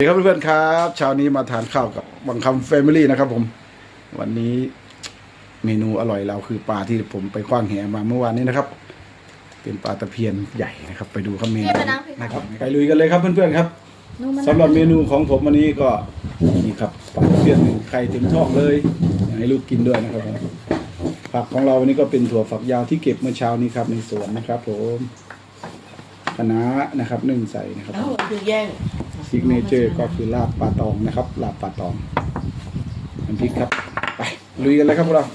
สวัสดีครับเพื่อนๆครับเช้านี้มาทานข้าวกับบังคำแฟมิลี่นะครับ ผม วันนี้เมนูอร่อยเราคือปลาที่ผมไปคว้างแหมาเมื่อวานนี้นะครับ เป็นปลาตะเพียนใหญ่นะครับ ไปดูครับเมนูเนี่ยไปนั่งสิคะนะครับไปลุยกันเลยครับเพื่อนๆครับสำหรับเมนูของผมวันนี้ก็นี่ครับปลาตะเพียนหนึ่งไข่เต็มท้องเลยอยากให้ลูกกินด้วยนะครับผมผักของเราวันนี้ก็เป็นถั่วฝักยาวที่เก็บเมื่อเช้านี้ครับ ในสวนนะครับ ผมคะน้านะครับนึ่งใส่นะครับเอ้าคือแย่ง ซิกเนเจอร์ก็คือลาบปลาตองนะครับลาบปลาตองน้ำพริกครับ ไปลุยกันเลยครับพวกเรา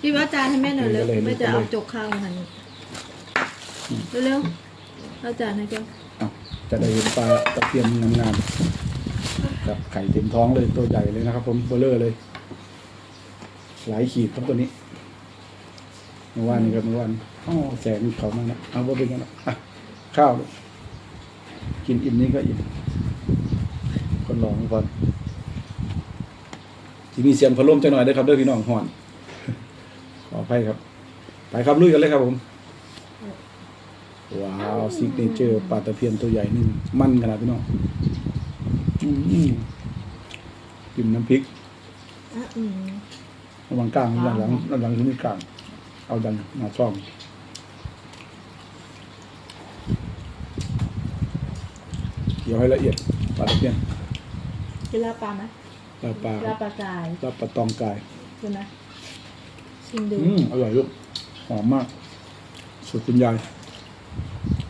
พี่ว่าจานให้แม่หน่อยเร็วเลยเลยแม่จะเลยเอาจกข้าวมาหันเร็วๆเอาจานให้เจ้าเอาจะได้เห็นปลาตะเพียนงามๆกับไข่เต็มท้องเลยตัวใหญ่เลยนะครับ ผมเบลเลอร์เลย หลายขีดครับตัวนี้เมื่อวานนี้ครับเมื่อวานอ๋อแสงเขามากนะเอาว่าเป็นไงนะอะข้าวลูกกินอิ่มนี่ก็อิ่ม คนลองก่อนที่มีเสียงพัดลมจังหน่อยเด้วยครับเด้วยพี่น้องห่อน ขออภัยครับ ไปครับลุยกันเลยครับผม ว้าวซิกเนเจอร์ปลาตะเพียนตัวใหญ่นี่มันขนาดพี่น้องอืมกินน้ำพริกระวังกลางด้านหลังด้านหลังที่มีกลาง เอาดันหน้าช่องเกี่ยวให้ละเอียดปลาตะเพียน กินลาบปลาไหมปลาปลาลาบปลากายปลาปลาตองกายใช่ไหมชิมดูอืมอร่อยลูกหอมมากสูตรคุณยาย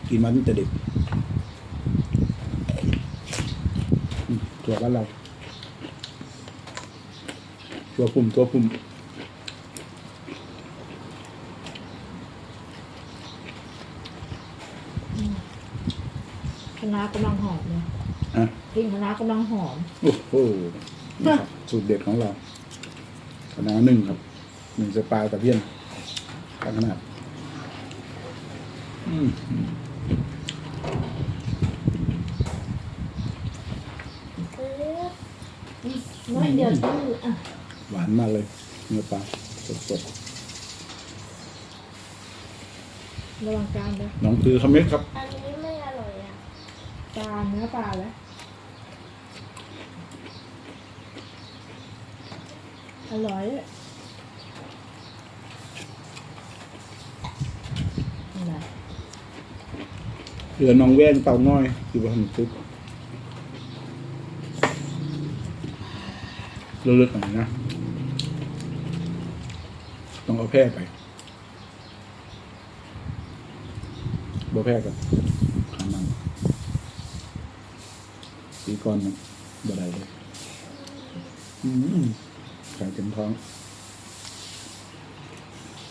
กินมาตั้งแต่เด็กอืมถั่วบ้านเราตัวปุ่มตัวปุ่มคณะน้ากำลังหอมเลย อะกลิ่นคะน้ากำลังหอม โอ้โหนี่ครับสูตรเด็ดของเราคณะหนึ่งครับหนึ่งสปาตะเพียนตั้งขนาดอืมน้อยเดียวชื่ออะหวานมากเลยเนื้อปลาสดระวังกลางด้วยๆน้องคือคำเม็ดครับ อันนี้ไม่อร่อยอะปลาเนื้อปลาแล้ว อร่อยอะไรเหลือน้องแว่นเต่าน้อยอยู่บนตึกเลือกๆหน่อยนะ ต้องเอาแพร่ไปบ่แพร่กับขามันสีก้อนมันบ่ได้เลย อืม ไก่เต็มท้อง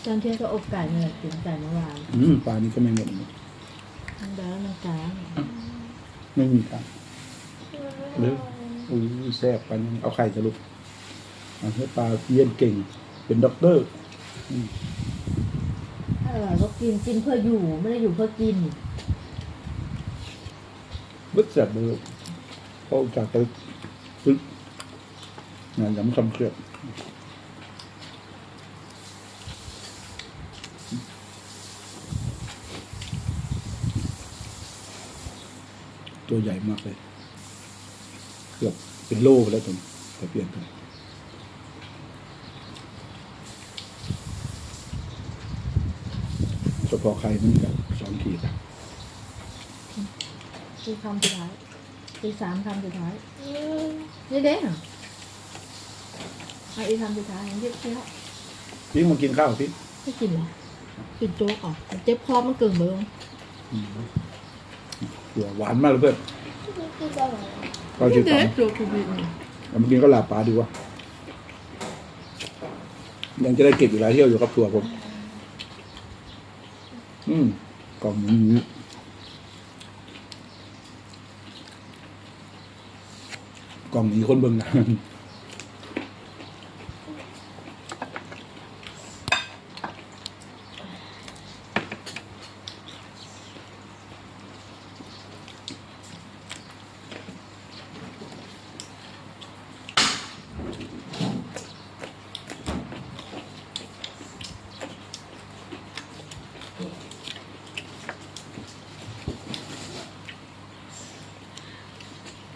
ตอนเที่ยงก็อบไก่เนี่ยกินไก่เมื่อวานอืมปลานี่ก็ไม่หมดเลยมันแล้วมันกลางไม่มีการหรืออุ้ยแซ่บไปนี่เอาไข่จะลุกเอาให้ปลาเยี่ยนเก่ง เป็นด็อกเตอร์ถ้าอร่อยก็กินกินเพื่ออยู่ไม่ได้อยู่เพื่อกินบึ้ดแซ่บเลยลูกเพราะจากไปปึ๊บงานย้ำคำเครียด ตัวใหญ่มากเลย เกือบเป็นโลไปแล้วผมแต่เปลี่ยนไปเฉพาะใครมันกับสองขีดอะคือคำสุดท้ายคือสามคำสุดท้ายอืมนี่เด้งเหรอ เอาอีกคำสุดท้ายเย็บเที่ยวพี่มากินข้าวพี่ไม่กินเหรอกินโจ๊กเหรอเจ็บคอมันเกินเบอร์หัวหวานมากเลยเพื่อนนี่คืออร่อยอะเราชื่อต๋องโจ๊กคือบินเรามากินก็หลาบปลาดีกว่ายังจะได้เก็บอีกหลายเที่ยวอยู่ครับตัวผม อืมกล่องนี้กล่องนี้คนเบิ่งนะ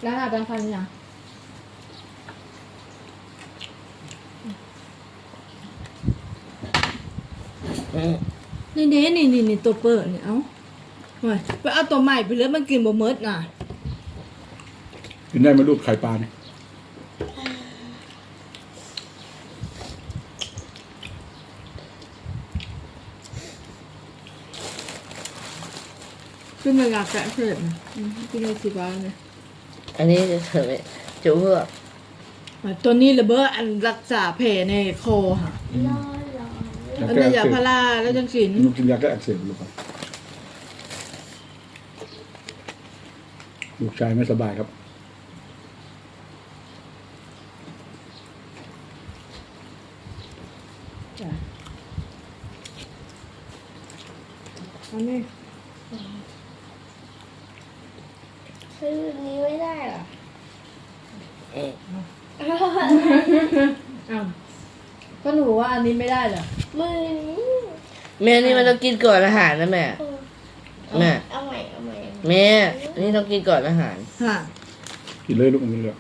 แล้วหาแปรงฟันยังอืมนี่นี่นี่นี่นี่ตัวเปิดนี่เอ้าเฮ้ยไปเอาตัวใหม่ไปเลยมันกินบ่เมิดน่ะกินได้ไหมลูกไข่ปลาเนี่ยขึ้นมาอยากแกะเผ็ดนะอืมกินได้สิบาทเลย อันนี้จะเถอะจุ๊บเพื่อตัวนี้ระเบ้ออันรักษาแผลในคอค่ะรอรออันนี้ยาพาราแล้วจังสินลูกกินยาแก้อักเสบลูกครับลูกชายไม่สบายครับจ้ะอันนี้ ซื้อนี้ไม่ได้เหรออ้าวก็หนูว่าอันนี้ไม่ได้เหรอมือนี้แม่นี่มันต้องกินก่อนอาหารนะแม่เออแม่ เอาใหม่เอาใหม่แม่อันนี้ต้องกินก่อนอาหาร ฮะกินเลยลูกกินเลย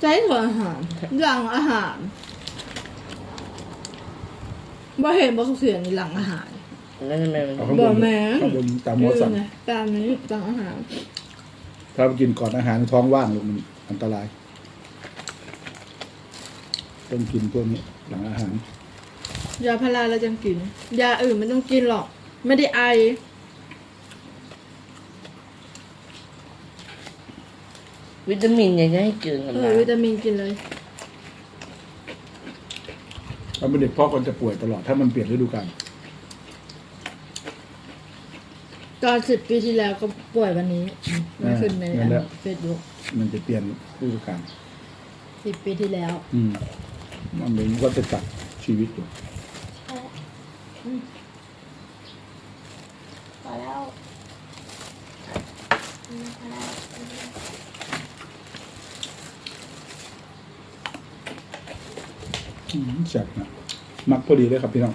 ใจถั่วอาหารหลังอาหารบ่เห็นบ่สุเสียงหลังอาหารแล้วทำไมมัน เอาข้างบบ่นแม่ข้างบนตามหมอสั่งเออไตามนี้หลังอาหาร ถ้าไปกินก่อนอาหารท้องว่างลูกมันอันตราย ต้องกินพวกนี้หลังอาหาร ยาพาราแล้วจังกิน ยาอื่นไม่ต้องกินหรอก ไม่ได้ไอ วิตามินยังจะให้กินกับเออน้วิตามินกินเลย ถ้าเป็นเด็กพ่อคนจะป่วยตลอดถ้ามันเปลี่ยนฤดูกาล ตอนสิบปีที่แล้วก็ป่วยวันนี้มันขึ้นในเฟซบุ๊กมันจะเปลี่ยนฤดูกาลสิบปีที่แล้ว อืมมันเป็นก็จะจัดชีวิตอยู่พอแล้วพอแล้วอืมแซ่บนะมักพอดีเลยครับพี่น้อง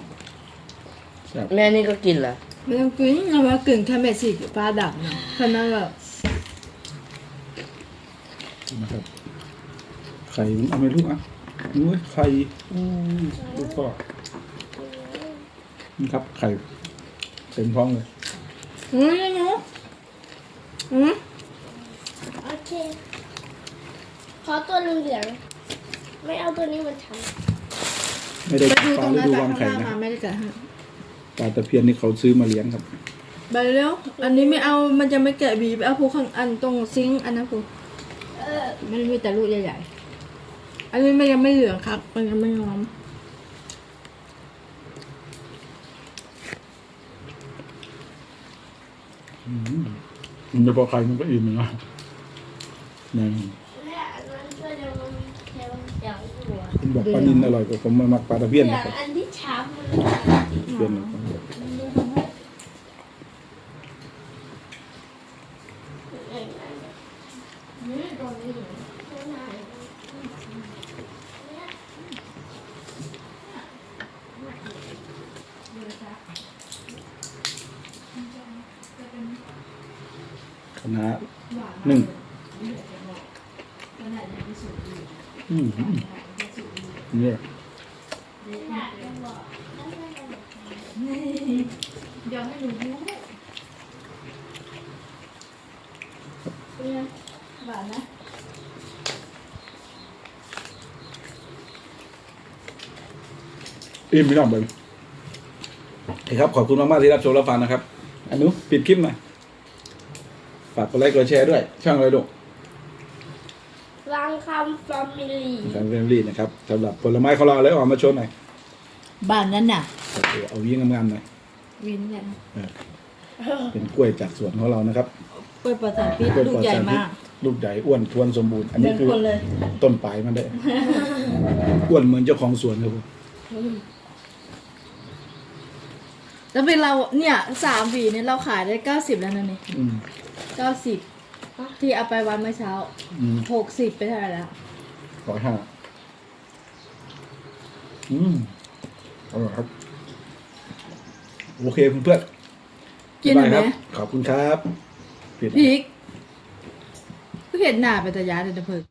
แซ่บำแม่นี่ก็กินเหรอ ไม่ต้องกินเอาว่ากึ่งแค่เม็ดสีฟ้าดับนะแค่นั้นแบบนะครับไข่มันเอาไปลูกอะนู้ยไข่อืมลูกพ่อนี่ครับไข่เต็มท้องเลยอืมหนูอืมโอเคขอตัวเหลืองๆไม่เอาตัวนี้มันช้ไม่ได้ไปดูปตลารงฤนั้นดูไปวางข้างไข่หน้านะ มาไม่ได้กะให้ ปลาตะเพียนนี่เขาซื้อมาเลี้ยงครับ ไปเร็ว อันนี้ไม่เอา มันจะไม่แกะบีไปเอาพวกข้างอันตรงซิงค์อันนั้นพวกำเออมันมีแต่ลูกใหญ่ๆ อันนี้มันยังไม่เหลืองครับ มันยังไม่งอมมันจะพอไข่มันก็อิ่มนะนี่และอันนั้นก็ยังมีเค็มเสียงหัวคุณบอกปลานินอร่อยกว่าผมมามักปลาตะเพียนเสียนะงครับอันที่ช้ำมันเพียนนะครับ นี่ตรงนี้ คณะหนึ่งอืมเนี่ยเดี๋ยวให้หนูดู เนี่ยหวานนะอิ่มพี่น้องไปครับ ขอบคุณมากๆที่รับชมรับฟังนะครับอนุปิดคลิปหน่อยฝากกดไลค์กดแชร์ด้วย ช่องอะไรลูกวางคำฟามิลี่แฟนเฟรนลี่นะครับสำหรับผลไม้ของเราเลยออกมาโชว์หน่อย บ้านนั้นน่ะ เอาวิ่งงามๆหน่อยวินเนี่ยนะ เออเป็นกล้วยจากสวนของเรานะครับกล้วยปลาสาพิษกล้วยลูกปลอดใหญ่สารพิษมาก ลูกใหญ่อ้วนทวนสมบูรณ์ อันเหมืนี้อนคือคนเลยต้นปลายมันได้ อ้วนเหมือนเจ้าของสวนครับผมแล้วเป็นเราเนี่ยสามหวีเนี่ยเราขายได้เก้าสิบแล้วนะนี่อืมเก้าสิบที่เอาไปวันเมื่อเช้าอืมหกสิบไปเท่าไหร่แล้วร้อยห้าอืมอร่อยครับ โอเคเพื่อนๆ กินหน่อยไหมบ๊ายบายครับ ขอบคุณครับปิดพริกก็เห็นหน้าไปแต่ยาเด็ดเพิ่ง